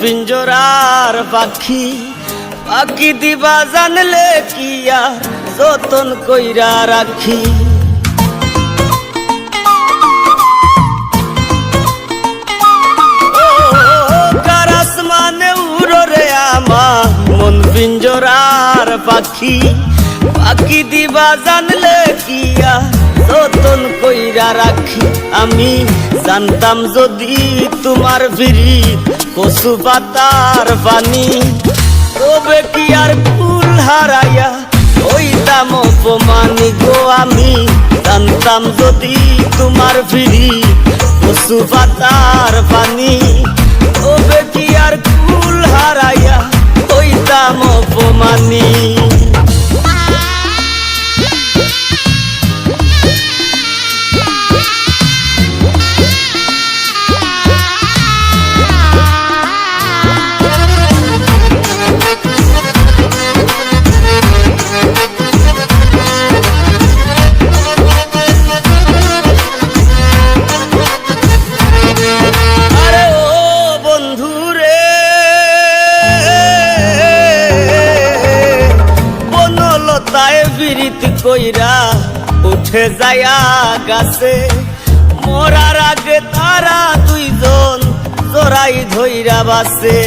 পিঞ্জরার পাখি পাখি দিবা জানলে কিয়া যতন কইরা রাখি। মানে মন পিঞ্জরার পাখি পাখি দিবা জানলে কইরা রাখি, আমি জানতাম যদি তোমার ফিরি কচু পাতার পানি। তবে কি আর ফুল হারাইয়া ওইতাম অপমানি গো, আমি জানতাম যদি তোমার ফিরি কচু পাতার পানি। তবে কি আর ফুল হারাইয়া ওইতাম অপমানি। বনলতায় বিরিত কইরা উঠে যায়া গাছে। মরার আগে তারা দুইজন জোড়াই ধইরা বাসে।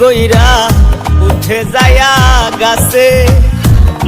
কইরা উঠে যায়া গাছে।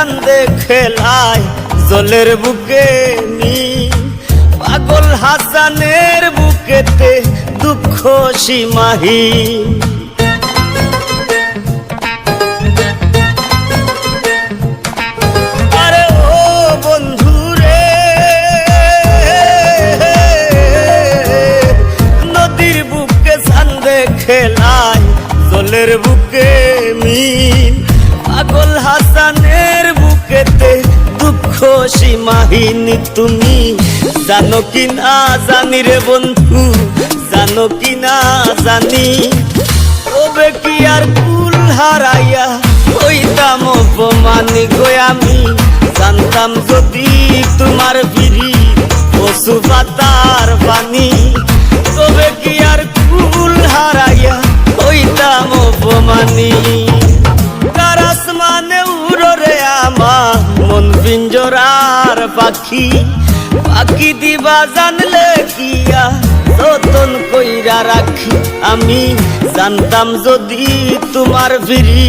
বুকে চান্দে খেলায় জলের বুকে নি পাগল হাসানের বুকেতে দুঃখ সান্দে খেলায় জলের বুকে মিন পাগল হাসানের দুঃখ সীমাহীন তুমি। জানো কি না জানি রে বন্ধু, জানো কি না জানি। তবে কি আর কুল হারাইয়া হইতাম অপমানি গো আমি? জানতাম যদি তোমার ফিরি পশু পাতার পানি। তবে কি আর কুল হারাইয়া হইতাম অপমানি। পিঞ্জরার পাখি পাখি দিবা জানলে কিয়া, যতন কইরা রাখি। আমি জানতাম যদি তোমার ফিরি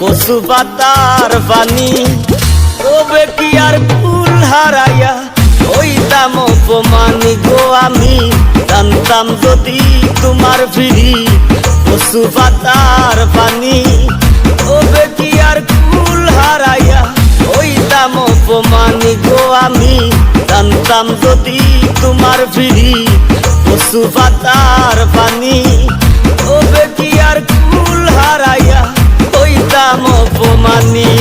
পশু পাতার পানি। তবে কি আর ফুল হারাইয়া হইতাম অপমানি গো আমি? জানতাম যদি তোমার ফিরি পশু পাতার পানি। জানতাম যদি তোমার ফিরি পশু পাতার পানি ও বেটি আর কুল হারাইয়া হইতাম অপমানি?